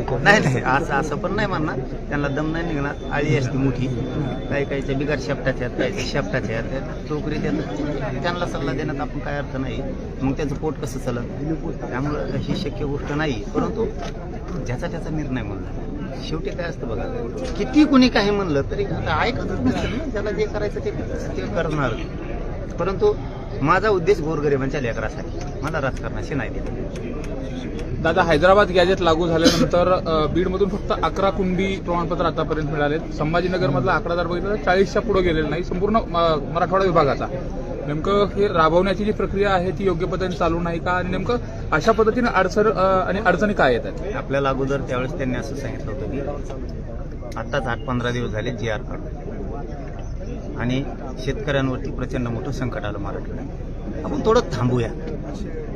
नाही नाही असं असं पण नाही म्हणणार. त्यांना दम नाही निघणार. आळी असते मोठी. काही काहीच्या बिगाड शेपटाच्या आहेत काही शेपटाच्या आहेत. चोकरी देतात त्यांना सल्ला देण्यात आपण काय अर्थ नाही. मग त्याचं पोट कसं चालत? त्यामुळं ही शक्य गोष्ट नाही. परंतु ज्याचा त्याचा निर्णय म्हणला शेवटी काय असतं बघा. किती कुणी काही म्हणलं तरी आता ऐकतच नसेल ना. ज्याला जे करायचं ते ते करणार. परंतु माझा उद्देश गोरगरिबांच्या लेकरासाठी. मला राजकारणाशी नाही देत. दादा हैदराबाद गॅजेट लागू झाल्यानंतर बीडमधून फक्त अकरा कुणबी प्रमाणपत्र आतापर्यंत मिळालेत. संभाजीनगरमधला आकडा जर बघितला तर चाळीसच्या पुढे गेलेला नाही. संपूर्ण म- मराठवाडा विभागाचा. नेमकं हे राबवण्याची जी प्रक्रिया आहे ती योग्य पद्धतीने चालू नाही का? आणि नेमकं अशा पद्धतीने अडचण आणि अडचणी काय येतात? आपल्याला अगोदर त्यावेळेस त्यांनी असं सांगितलं होतं की आत्ताच आठ पंधरा दिवस झाले जी आर काढून. आणि शेतकऱ्यांवरती प्रचंड मोठं संकट आलं मराठवाड्यात. आपण थोडं थांबूया.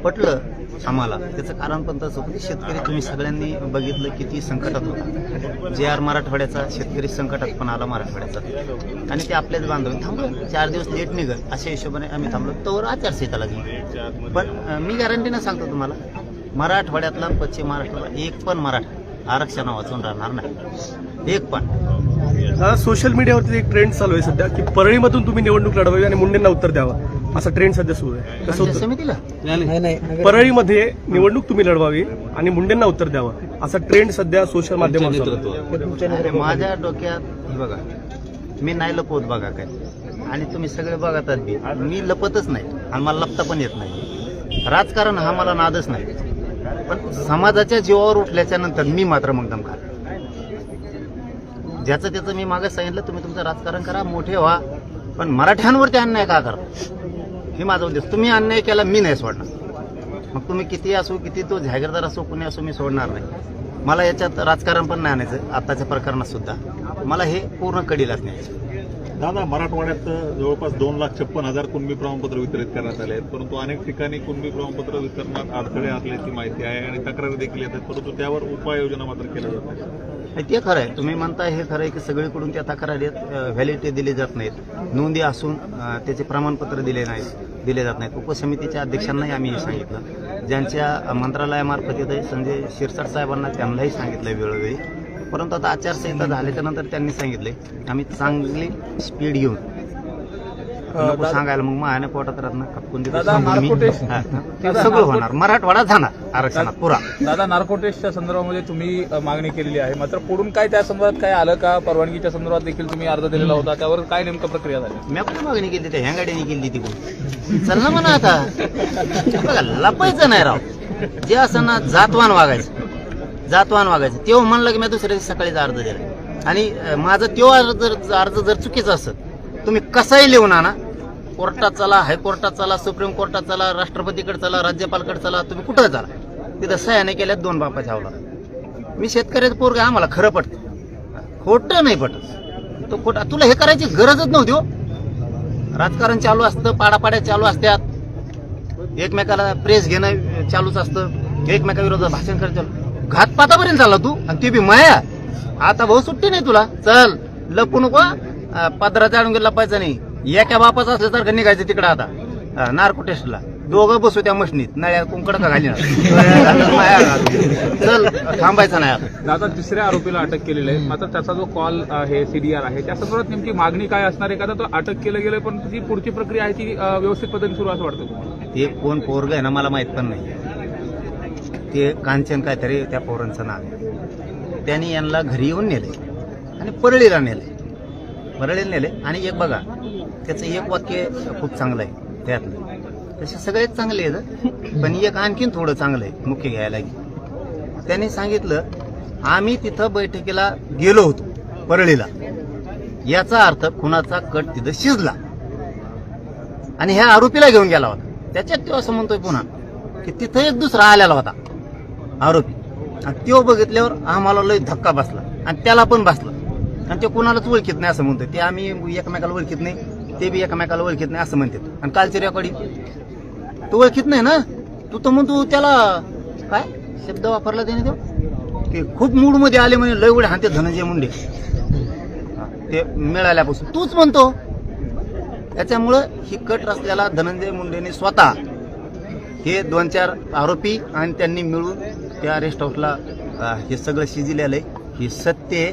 पटलं आम्हाला. त्याचं कारण पण तसं होतं. की शेतकरी तुम्ही सगळ्यांनी बघितलं किती संकटात होता. जे आर मराठवाड्याचा शेतकरी संकटात पण आला मराठवाड्याचा. आणि ते आपल्याच बांधून थांबलो चार दिवस लेट निघल. अशा हिशोबाने आम्ही थांबलो. तोवर आचारसंहिता लागली पण मी गॅरंटीनं सांगतो तुम्हाला मराठवाड्यातला पश्चिम महाराष्ट्रातला एक पण मराठा आरक्षण वाचून राहणार नाही. एक पण. सोशल मीडियावरती एक ट्रेंड चालू आहे सध्या की परळीमधून तुम्ही निवडणूक लढवावी आणि मुंडेंना उत्तर द्यावं. असा ट्रेंड सध्या सुरू आहे. कसं होतं? समितीला? परळीमध्ये निवडणूक तुम्ही लढवावी आणि मुंडेंना उत्तर द्यावं. असा ट्रेंड सध्या सोशल माध्यमावर चालू आहे. अरे माझ्या डोक्यात हे बघा मी नाही लपवत बघा काय. आणि तुम्ही सगळे बघतात बी. मी लपतच नाही आणि मला लपता पण येत नाही. राजकारण हा मला नादच नाही. पण समाजाच्या जीवावर उठल्याच्या नंतर मी मात्र मग दमकार ज्याचं त्याचं मी मागे सांगितलं तुम्ही तुमचं राजकारण करा मोठे व्हा. पण मराठ्यांवरती अन्याय का करा? हे माझा उद्देश. तुम्ही अन्याय केला मी नाही सोडणार. मग तुम्ही किती असो किती तो जागीरदार असो कुणी असो मी सोडणार नाही. मला याच्यात राजकारण पण नाही आणायचं आत्ताच्या प्रकरणात सुद्धा. मला हे पूर्ण कडीलाच न्यायचं. दादा मराठवाड्यात जवळपास दोन लाख छप्पन हजार कुणबी प्रमाणपत्र वितरित करण्यात आले आहेत परंतु अनेक ठिकाणी कुणबी प्रमाणपत्र वितरणात अडथळे असल्याची माहिती आहे आणि तक्रारी देखील येतात परंतु त्यावर उपाययोजना मात्र केल्या जात ते खरं आहे. तुम्ही म्हणता हे खरं आहे की सगळीकडून त्या तक्रारी व्हॅलिडिटी दिली जात नाहीत. नोंदी असून त्याचे प्रमाणपत्र दिले नाहीत दिले जात नाहीत. उपसमितीच्या अध्यक्षांनाही आम्ही हे सांगितलं. ज्यांच्या मंत्रालयामार्फत येतं संजय शिरसाट साहेबांना त्यांनाही सांगितलं वेळोवेळी. परंतु आता आचारसंहिता झाल्याच्यानंतर त्यांनी सांगितले आम्ही चांगली स्पीड घेऊन नको सांगायला मग मायाने पोटात राहणार खपकून देतो. दादा, मी. हा, ते सगळं होणार. मराठवाडा जाणार आरक्षणात पुरा. दादा नार्कोटेक्सच्या संदर्भामध्ये तुम्ही अ, मागणी केलेली आहे. मात्र पुढून काय त्या संदर्भात काय आलं का? परवानगीच्या संदर्भात देखील तुम्ही अर्ज दिलेला होता. त्यावर काय नेमकं प्रक्रिया झाली? मी कुठे मागणी केली त्या ह्या गाडीने केली ती कोण चल ना म्हणा आता. बघा लपायचं नाही राव. जे असं ना जातवान वागायचं. जातवान वागायचं. तेव्हा म्हणलं की मी दुसऱ्या दिवशी सकाळीच अर्ज दिला. आणि अं, माझं तो अर्ज जर अर्ज जर चुकीचा असत तुम्ही कसाही लिहून आणा. कोर्टात चला हायकोर्टात चला सुप्रीम कोर्टात चला राष्ट्रपतीकडे चला राज्यपालकडे चला तुम्ही कुठं चला तिथं सह्याने केल्यात दोन बापाच्या हवला मी शेतकऱ्याचं पोरग आम्हाला खरं पटतं. खोटं नाही पटत. तो खोटा तुला हे करायची गरजच नव्हती हो. राजकारण चालू असतं पाडापाड्या चालू असत्यात एकमेकाला प्रेस घेणं चालूच असतं. एकमेकाविरोधात भाषण करत चालू. घातपातापर्यंत चालला तू आणि ती बी माया. आता भाऊ सुट्टी नाही तुला. चल लपू नको अं, जाणून अडून लपायचं नाही. एका बापाचं असल्यासारखं निघायचं तिकडं आता. नार्को टेस्टला दोघं बसू त्या मशनीत नळ्या कुंकड का घाली चल थांबायचं नाही आता. दादा तिसऱ्या आरोपीला अटक केलेली आहे. मात्र त्याचा जो कॉल आहे सीडीआर आहे त्या संदर्भात नेमकी मागणी काय असणार आहे? का तो अटक केलं गेलं पण जी पुढची प्रक्रिया आहे ती व्यवस्थित पद्धतीने सुरू असं वाटतं ते कोण पोरग आहे ना मला माहीत पण नाही. ते कांचन काहीतरी त्या पोरांचं नाव आहे. त्यांनी यांना घरी येऊन नेले आणि परळीला नेले परळीला नेले आणि एक बघा त्याचं एक वाक्य खूप चांगलं आहे त्यातलं. तसे सगळेच चांगले आहेत पण एक आणखीन थोडं चांगलं आहे मुख्य घ्यायला की. त्यांनी सांगितलं आम्ही तिथं बैठकीला गेलो होतो परळीला. याचा अर्थ खुनाचा कट तिथं शिजला. आणि ह्या आरोपीला घेऊन गेला होता. त्याच्यात तो असं म्हणतोय पुन्हा की तिथं एक दुसरा आलेला होता आरोपी. आणि तो बघितल्यावर आम्हाला लय धक्का बसला. आणि त्याला पण बसला. आणि ते कोणालाच ओळखीत नाही असं म्हणतोय. ते आम्ही एकमेकाला ओळखीत नाही. ते बी एकमेकाला ओळखीत नाही असं म्हणतात. आणि कालची रेकॉर्डिंग तू ओळखीत नाही ना? तू तर म्हणतो त्याला काय? शब्द वापरला त्याने तो? ते खूप मूडमध्ये आले म्हणे लय उडे हाते धनंजय मुंडे. ते मिळाल्यापासून. तूच म्हणतो. त्याच्यामुळं ही कट रचलेला धनंजय मुंडेने स्वतः हे दोन चार आरोपी आणि त्यांनी मिळून त्या रेस्ट हाऊसला हे सगळं शिजलेलं आहे. हे सत्य आहे.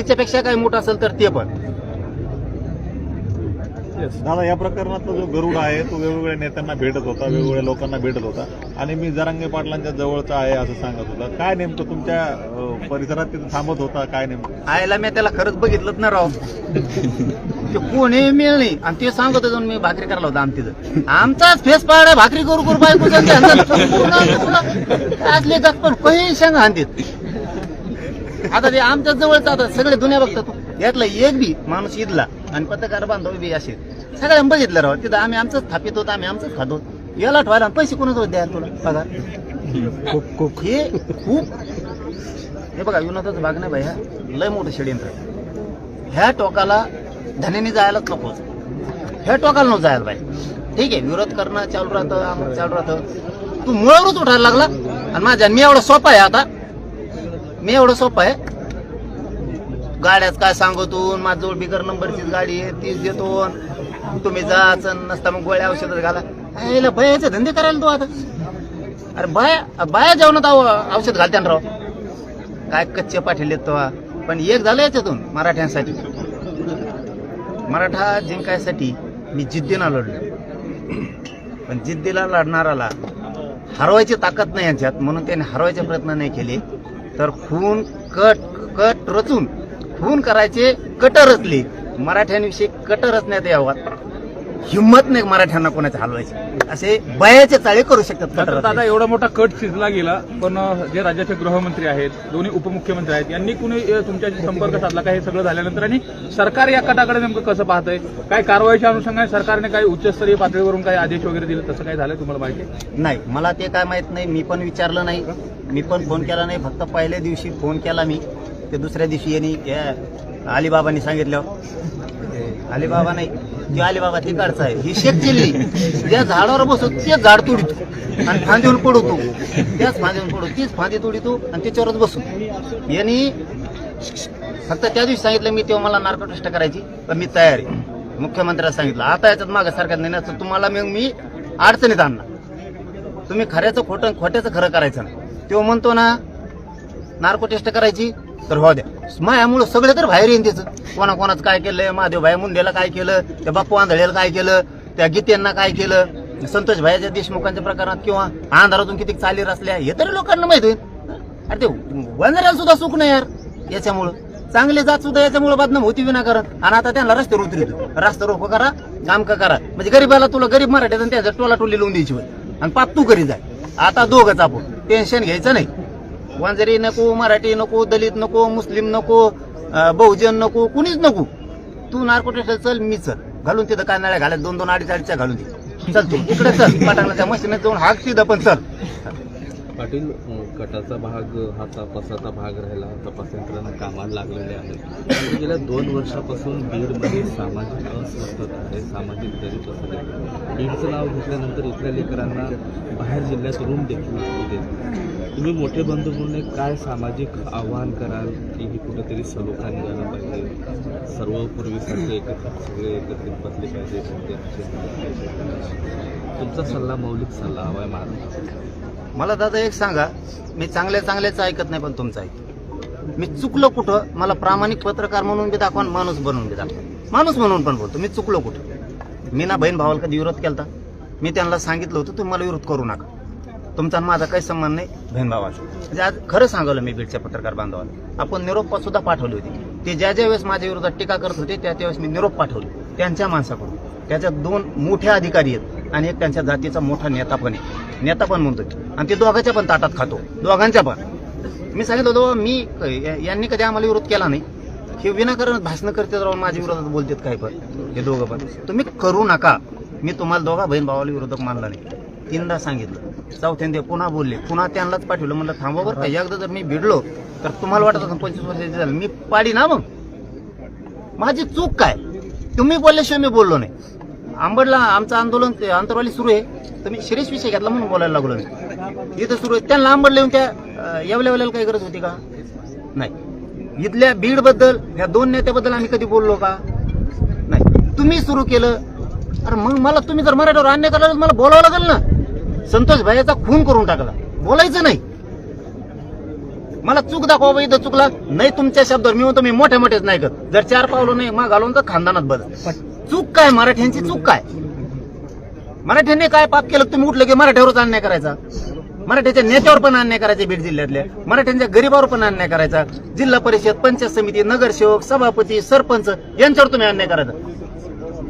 तिच्यापेक्षा काय मोठं असेल तर ते पण. दादा या प्रकरणातला जो गरुड आहे तो वेगवेगळ्या नेत्यांना भेटत होता वेगवेगळ्या लोकांना भेटत होता. आणि मी जरांगे पाटलांच्या जवळचा आहे असं सांगत होता. काय नेमकं तुमच्या परिसरात तिथे थांबत होता? काय नेमकं? आयला मी त्याला खरंच बघितलंच ना राव. ते कोणी मिळ नाही. आणि ते सांगत होतो मी भाकरी करायला होता आमटीचं आमचाच फेस पाडा भाकरी करू करू बायको असले जात पण काही सांग हानतीत आता ते आमच्या जवळच आता सगळे दुनिया बघतात. यातला एक बी माणूस इथला आणि पत्रकार बांधव बी असे. सगळ्यांना बघितलं राव. तिथं आम्ही आमचंच थापित होतो आम्ही आमचंच खातो. याला ठेवायला पैसे कोणाच द्या तुला? पगार. खूप खूप. हे खूप. हे बघा विनोदाचा भाग नाही भैया लय मोठं षडयंत्र ह्या टोकाला धनेने जायलाच नको. ह्या टोकाला नको जायला पाहिजे ठीक आहे विरोध करणं चालू राहतं चालू राहतं. तू मुळावरच उठायला लागला. आणि माझ्या मी एवढं सोपा आहे आता. मी एवढं सोपं आहे. गाड्याच काय सांगतो माझ्याजवळ बिगर नंबरचीच गाडी आहे तीच देतो. तुम्ही जाच नसता मग गोळ्या औषधच घाला. यायला बयाचे धंदे करायला तू आता. अरे बाया बाया जेवणात औषध घालत्यान राव. काय कच्चे पाठिले तो. पण एक झालं याच्यातून मराठ्यांसाठी. मराठा जिंकायसाठी मी जिद्दीनं लढलो. पण जिद्दीला लढणाराला हरवायची ताकद नाही यांच्यात म्हणून त्यांनी हरवायचे प्रयत्न नाही केले. तर खून कट कट रचून खून करायचे कट रचले मराठ्यांविषयी कट रचण्यात यावा. हिंमत नाही मराठ्यांना कोणाच्या हलवायची. असे बयाचे चाळे करू शकतात दादा. एवढा मोठा कट शिजला गेला पण जे राज्याचे गृहमंत्री आहेत दोन्ही उपमुख्यमंत्री आहेत यांनी कुणी तुमच्याशी संपर्क साधला का हे सगळं झाल्यानंतर? आणि सरकार या कटाकडे नेमकं कसं पाहतंय? काय कारवाईच्या अनुषंगाने सरकारने काही उच्चस्तरीय पातळीवरून काही आदेश वगैरे दिले? तसं काय झालं तुम्हाला माहिती? नाही मला ते काय माहीत नाही. मी पण विचारलं नाही. मी पण फोन केला नाही. फक्त पहिल्या दिवशी फोन केला मी. ते दुसऱ्या दिवशी यांनी अलिबाबांनी सांगितलं. अलिबाबा नाही. ती अलिबाबा तिकडचा आहे ही शेत ज्या झाडावर बसतो तेच झाड तोडितो. आणि फांदीवर पडवतो. त्याच फांदीवर पडतो तीच फांदी तोडितो आणि त्याच्यावरच बसू यांनी फक्त त्या दिवशी सांगितलं मी तेव्हा मला नार्को टेस्ट करायची तर मी तयार आहे. मुख्यमंत्र्याला सांगितलं आता याच्यात मागे सरकार नाही तर तुम्हाला मग मी अडचणीत आणणार. तुम्ही खऱ्याचं खोटं खोट्याचं खरं करायचं ना तो म्हणतो ना नार्को टेस्ट करायची तर हो द्या. मायामुळं सगळे तर बाहेर येईन त्याचं कोणाकोणाचं काय केलंय महादेव भाई मुंडेला काय केलं त्या बाप्पू आंधळेला काय केलं त्या गीतेंना काय केलं संतोष भाईच्या देशमुखांच्या प्रकरणात किंवा अंधारातून किती चाली रचल्या हे तरी लोकांना माहीत होईल. अरे ते वंजऱ्याला सुद्धा सुख नाही यार. याच्यामुळं. चांगले जात सुद्धा याच्यामुळे बदनाम होती विनाकारण. आणि आता त्यांना रस्त्यावर उतरितो रस्ता रोको करा काम का करा. म्हणजे गरीबाला तुला गरीब मराठ्यात आणि त्याच्या टोला टोली लावून द्यायची आणि पाप तू करी जाय. आता दोघंच आपण टेन्शन घ्यायचं नाही. वांजरी नको मराठी नको दलित नको मुस्लिम नको बहुजन नको कुणीच नको. तू नार्कोटेस्ट चल मी चल. घालून तिथं कानाळ्या घालत दोन दोन अडीच अडीच्या घालून दे. चल तू. इकडे चल. पाटाला त्या मशीन जाऊन हाक तिथं पण चल. पाटील कटाचा भाग हा तपासाचा भाग राहिला. तपास यंत्रणा कामाला लागलेले आहे. गेल्या दोन वर्षापासून बीडमध्ये सामाजिक अस्वस्थता आहे सामाजिक गरीब आहे. बीडचं नाव घेतल्यानंतर इथल्या लेकरांना बाहेर जिल्ह्यात रूम देखील देत. तुम्ही मोठे बंधू म्हणून काय सामाजिक आव्हान कराल की ही कुठेतरी सलोखा निघायला पाहिजे. सर्व पूर्वीसारखे एकत्र सगळे एकत्रित बसले पाहिजे तुमचा सल्ला मौलिक सल्ला हवा आहे महाराष्ट्राचा मला दादा एक सांगा मी चांगल्या चांगल्याच ऐकत नाही पण तुमचं ऐक मी चुकलो कुठं? मला प्रामाणिक पत्रकार म्हणून बी दाखवा माणूस बनवून बी दाखवा. माणूस म्हणून पण बोलतो मी चुकलो कुठं? मी ना बहीण भावाला कधी विरोध केलता? मी त्यांना सांगितलं होतं तुम्ही मला विरोध करू नका. तुमचा आणि माझा काही संबंध नाही बहीण भावाचा. म्हणजे आज खरं सांगवलं मी बीडच्या पत्रकार बांधवाला. आपण निरोप सुद्धा पाठवली होती. ते ज्या ज्या वेळेस माझ्या विरोधात टीका करत होते त्या त्यावेळेस मी निरोप पाठवले. त्यांच्या माणसाकडून. त्याच्यात दोन मोठे अधिकारी आहेत आणि एक त्यांच्या जातीचा मोठा नेता पण आहे. नेता पण म्हणतो आणि ते दोघांच्या पण ताटात खातो. दोघांच्या पण. मी सांगितलं होतं मी यांनी कधी आम्हाला विरोध केला नाही. हे विनाकारण भाषणं करते राहून माझ्या विरोधात बोलतात काय पण. हे दोघं पण. तुम्ही करू नका. मी तुम्हाला दोघा बहीण भावाला विरोधक मानला नाही. तीनदा सांगितलं. चौथ्यांदा पुन्हा बोलले. पुन्हा त्यांनाच पाठवलं. म्हणलं थांबा बरं का. एकदा जर मी भिडलो तर तुम्हाला वाटत होतं पंचवीस वर्षाची झालं. मी पाडी ना मग? माझी चूक काय? तुम्ही बोलल्याशिवाय मी बोललो नाही. आंबडला आमचं आंदोलन अंतरवाली सुरू आहे. तर मी शिरीष विषय घेतला म्हणून बोलायला लागलो. मी इथं सुरू आहे. त्यांना आंबड लिहून त्या अं, वेळेला काही गरज होती का? नाही. इथल्या बीडबद्दल ह्या दोन नेत्याबद्दल आम्ही कधी बोललो का? नाही. तुम्ही सुरू केलं. अरे मग मला तुम्ही जर मराठीवर अन्याय करायला मला बोलावं लागेल ना. संतोष भाईचा खून करून टाकला. बोलायचं नाही. मला चूक दाखवा बा इथं चुकला नाही तुमच्या शब्दावर मी म्हणतो मी मोठ्या मोठ्याच नाही करत जर चार पावलं नाही मग घालून तर खानदानात बदल चूक काय? मराठ्यांची चूक काय? मराठ्यांनी काय पाप केलं? तुम्ही उठलं की मराठ्यावरच अन्याय करायचा. मराठ्याच्या नेत्यावर पण अन्याय करायचे बीड जिल्ह्यातल्या मराठ्यांच्या गरीबावर पण अन्याय करायचा. जिल्हा परिषद पंचायत समिती नगरसेवक सभापती सरपंच यांच्यावर तुम्ही अन्याय करायचा.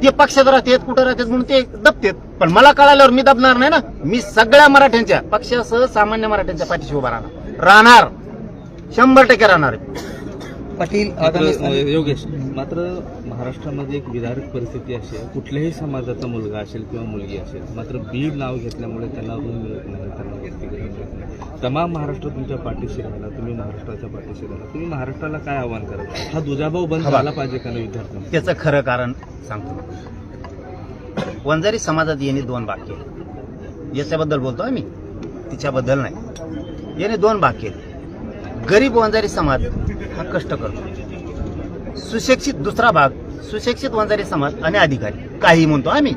ते पक्षात राहतेत कुठं राहतेत म्हणून ते दबतेत. पण मला कळाल्यावर मी दबणार नाही ना. मी सगळ्या मराठ्यांच्या पक्षासह सामान्य मराठ्यांच्या पाठीशी उभा राहणार. राहणार. शंभर टक्के राहणार. पाटील मात्र योगेश मात्र महाराष्ट्रामध्ये एक विदारक परिस्थिती अशी आहे कुठल्याही समाजाचा मुलगा असेल किंवा मुलगी असेल मात्र बीड नाव घेतल्यामुळे त्यांना रूम मिळत नाही त्यांना वसतिगृह मिळत नाही. तमाम महाराष्ट्र तुमच्या पाठीशी राहिला तुम्ही महाराष्ट्राच्या पाठीशी राहिला. तुम्ही महाराष्ट्राला काय आव्हान कराल? हा दुजाभाव बंद. झाला पाहिजे का नाही विद्यार्थ्यांना? त्याचं खरं कारण सांगतो. वंजारी समाजात येणे दोन भाग केले याच्याबद्दल बोलतो आम्ही. तिच्याबद्दल नाही. याने दोन भाग केले गरीब वंजारी समाज हा कष्ट करतो. सुशिक्षित दुसरा भाग सुशिक्षित वंजारी समाज आणि अधिकारी. काही म्हणतो आम्ही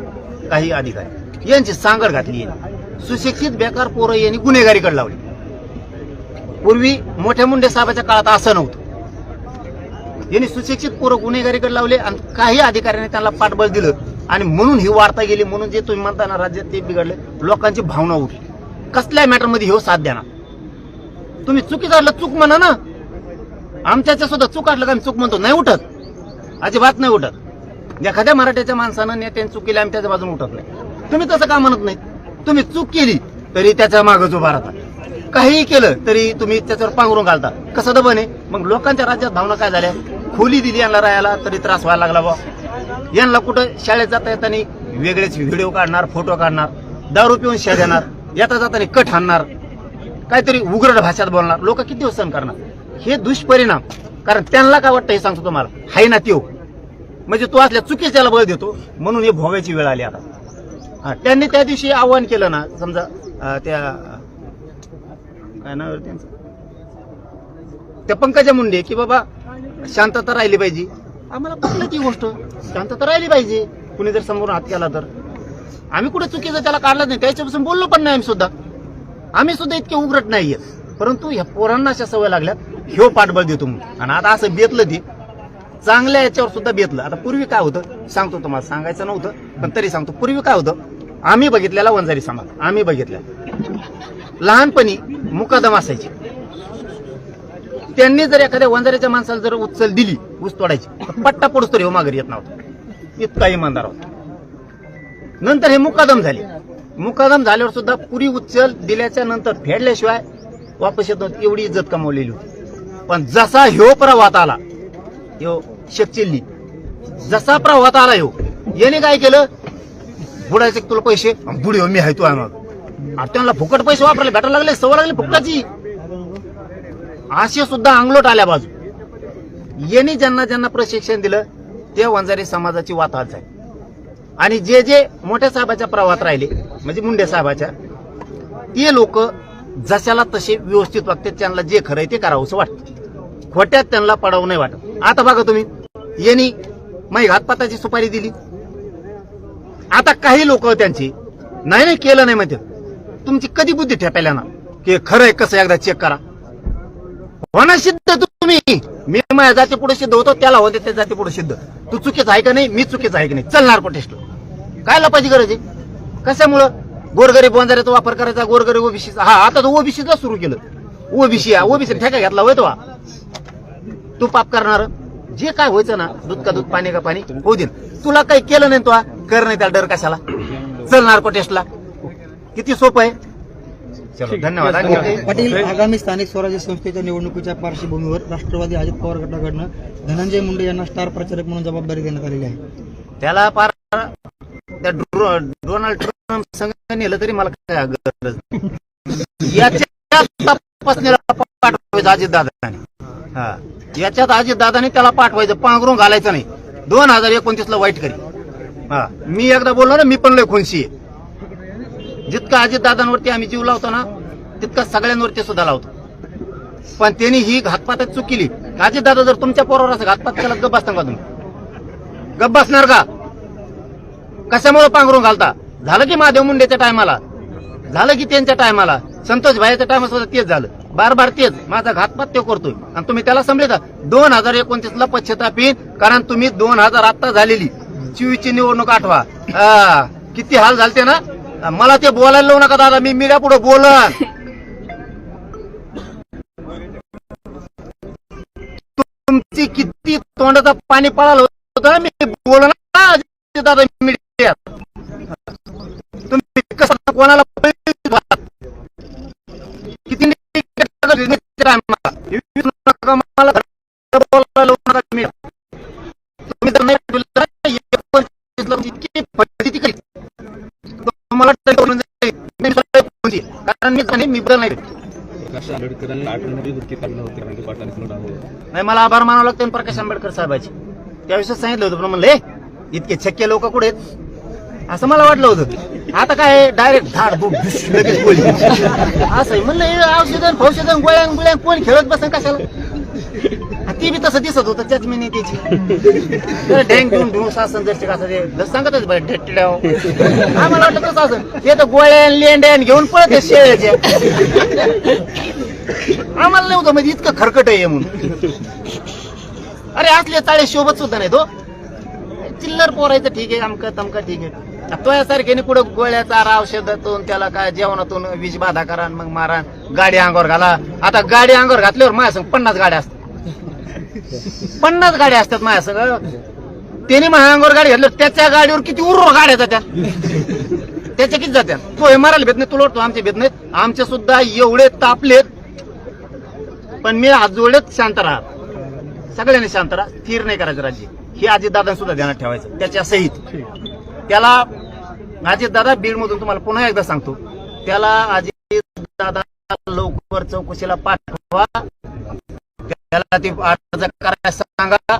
काही अधिकारी. यांची सांगड घातली सुशिक्षित बेकार पोरं यांनी गुन्हेगारीकडे लावली. पूर्वी मोठ्या मुंडे साहेबाच्या काळात असं नव्हतं. यांनी सुशिक्षित पोरं गुन्हेगारीकडे लावले आणि काही अधिकाऱ्यांनी त्यांना पाठबळ दिलं. आणि म्हणून ही वार्ता गेली म्हणून जे तुम्ही म्हणताना राज्यात ते बिघडले लोकांची भावना उठली. कसल्या मॅटरमध्ये हो साथ द्या ना तुम्ही चुकी आलं चूक म्हणा ना आमच्याच्या सुद्धा चूक काढलं आम्ही चूक म्हणतो नाही उठत. अजिबात नाही उठत. एखाद्या मराठ्याच्या माणसानं नेत्यांनी चूक केली आम्ही त्याच्या बाजून उठत नाही. तुम्ही तसं का म्हणत नाही तुम्ही चूक केली तरी त्याच्या मागच उभा राहता काहीही केलं तरी तुम्ही त्याच्यावर पांघरून घालता. कसं दबन आहे? मग लोकांच्या राज्यात भावना काय झाल्या? खोली दिली यांना राहायला तरी त्रास व्हायला लागला बा यांना कुठं शाळेत जाता येताना वेगळेच व्हिडिओ काढणार फोटो काढणार दारू पिऊन शा देणार येता जाताना कट आणणार काहीतरी उग्र भाषेत बोलणार. लोक किती दिवस सहन करणार? हे दुष्परिणाम. कारण त्यांना काय वाटतं हे सांगतो तुम्हाला? हाय ना त्यो. म्हणजे तो असल्या चुकीच्याला बळ देतो. म्हणून हे भोगायची वेळ आली आता. त्यांनी त्या दिवशी आव्हान केलं ना समजा त्या काय नाव त्यांचं? त्या पंकजा मुंडे की बाबा शांतता राहिली पाहिजे. आम्हाला पटलं ती गोष्ट? शांतता राहिली पाहिजे. कुणी जर समोरून हात केला तर. आम्ही कुठे चुकीचं त्याला काढलं नाही. त्याच्यापासून बोललो पण नाही आम्ही सुद्धा. आम्ही सुद्धा इतके उघडत नाहीये. परंतु ह्या पोरांना अशा सवय लागल्यात ह्यो पाठबळ देतो म्हणून. आणि आता असं बेतलं ते चांगल्या याच्यावर सुद्धा बेतलं. आता पूर्वी काय होतं? सांगतो तुम्हाला सांगायचं नव्हतं पण तरी सांगतो. पूर्वी काय होतं? आम्ही बघितलेला वंजारी समाज. आम्ही बघितल्या लहानपणी मुकादम असायची. त्यांनी जर एखाद्या वंजाऱ्याच्या माणसाला जर उचल दिली ऊस तोडायची तर पट्टा पडूस तर हो माघारी येत नव्हता. इतका इमानदार होता. नंतर हे मुकादम झाले. मुकादम झाल्यावर सुद्धा पुरी उचल दिल्याच्या नंतर फेडल्याशिवाय वापस येत नव्हती. एवढी इज्जत कमावलेली होती. पण जसा ह्यो प्रवाहात आला ह्यो शेकचिल्ली जसा प्रवाहात आला ह्यो याने काय केलं? बुडायचे तुला पैसे? बुडी हो, मी आहे तू आहे मग त्यांना फुकट पैसे वापरायला भेटायला लागले सवय लागली फुकटाची. असे सुद्धा अंगलोट आल्या बाजू. यांनी ज्यांना ज्यांना प्रशिक्षण दिलं ते वंजारी समाजाची वाताहत आहे आणि जे जे मोठ्या साहेबाच्या प्रवाहात राहिले म्हणजे मुंडे साहेबाच्या ते लोक जशाला तसे व्यवस्थित वागतात त्यांना जे खरं आहे ते करावंसं वाटतं. खोट्यात त्यांना पडावं नाही वाटत. आता बघा तुम्ही यांनी माही घातपाताची सुपारी दिली. आता काही लोक त्यांची नाही नाही केलं नाही म्हणते तुमची कधी बुद्धी ठेपायला ना की खरं आहे कसं एकदा चेक करा. होणार सिद्ध तुम्ही. मी माझ्या जाती पुढे सिद्ध होतो त्याला होते त्या जाती पुढे सिद्ध. तू चुकीच आहे का नाही मी चुकीच आहे की नाही चलणार नार्को काय लपायची गरज आहे? कशामुळं? गोरगरीब वंजाऱ्याचा वापर करायचा गोरगरीब ओबीसीचा. हा आता तो ओबीसीचा सुरू केलं. ओबीसी ओबीसी ठेका घेतला होय तो. तू पाप करणार. जे काय व्हायचं ना दूध का दूध पाणी का पाणी होऊ दे. तुला काही केलं नाही तो. कर नाही त्याला डर कशाला? चल नार्को टेस्टला. किती सोपं आहे? चलो धन्यवाद. पाटील आगामी स्थानिक स्वराज्य संस्थेच्या निवडणुकीच्या पार्श्वभूमीवर राष्ट्रवादी अजित पवार गटाकडनं धनंजय मुंडे यांना स्टार प्रचारक म्हणून जबाबदारी देण्यात आलेली आहे. त्याला पार त्या डोनाल्ड ट्रम्प संघ नेलं तरी मला काय गरज याच्या तपासणीला पाठवायचं अजित दादाने हा. याच्यात अजित दादाने त्याला पाठवायचं पांघरून घालायचं नाही. दोन हजार एकोणतीस ला वाईट करी. हा. मी एकदा बोललो ना मी पण लय खुनशी आहे. जितका अजित दादांवरती आम्ही जीव लावतो ना तितका सगळ्यांवरती सुद्धा लावतो. पण त्यांनी ही घातपातात चुकीली. केली अजित दादा जर तुमच्या पोरावर असं घातपात केला गप्प बसता का तुम्ही? गप्प बसणार का? कशामुळे पांघरून घालता? झालं की महादेव मुंडेच्या टायमाला? झालं की त्यांच्या टायमाला? संतोष भाईच्या टायमा सुद्धा तेच झालं. बार बार तेच. माझा घातपात तो करतोय. आणि तुम्ही त्याला समजले का? दोन हजार एकोणतीस ला पश्चाताप कारण तुम्ही दोन हजार आत्ता झालेली. चोवीसची निवडणूक आठवा. किती हाल झालते ना? मला ते बोलायला लावू नका दादा मी मीडिया पुढे बोलन. तुमची किती तोंडाचं पाणी पळालं होतं मी बोलणार ना दादा मीडिया तुम्ही कसं कोणाला किती नाही कारण मी मी बदल नाही नाही मला आभार मानावं लागतं प्रकाश आंबेडकर साहेबाचे. त्याविषयी सांगितलं होतं पण म्हणले इतके छक्के लोक कुठे असं मला वाटलं होतं. आता काय डायरेक्ट धाड बुक लगेच गोळी असं आहे. म्हणलं हे औषधन फौषधन गोळ्या गोळ्या कोण खेळत बसन कशाला? ती बी तसं दिसत होतं त्याच मी त्याची डँग घेऊन ढू सासन जर असं ते सांगतच बरं आम्हाला वाटलं तसं असं. ते तर गोळ्या लेंड्यान घेऊन पळत शेळ्याचे. शेळ्याच्या आम्हाला नव्हतं म्हणजे इतकं खरकट आहे म्हणून. अरे असले चाळे शोभत सुद्धा नाही तो हो. चिल्लर पोरायचं ठीक आहे अमकं तमकं ठीक आहे. तो कुठं पुढे गोळ्या चारा औषधातून त्याला काय जेवणातून वीज बाधा करा मग मारा. गाडी अंगावर घाला. आता गाडी अंगावर घातल्यावर माझ्या संग पन्नास गाड्या असतात. पन्नास गाड्या असतात माझ्या संग. त्याने माझ्या अंगावर गाडी घातल्यावर त्याच्या गाडीवर किती उर्र गाड्या जात्या. त्याच्या किती जात्या. तो हे मारायला भेट नाही तुला वाटतो आमचे भेट नाहीत. आमचे सुद्धा एवढे तापलेत. पण मी हात शांत राहा. सगळ्यांनी शांत राहा. स्थिर नाही करायचं राज्य हे दादा सुद्धा ध्यानात ठेवायचं. त्याच्या सहित. त्याला आजी दादा बीडमधून तुम्हाला पुन्हा एकदा सांगतो. त्याला आजी दादा लवकर चौकशीला पाठवा. त्याला ती अर्ज करायला सांगा.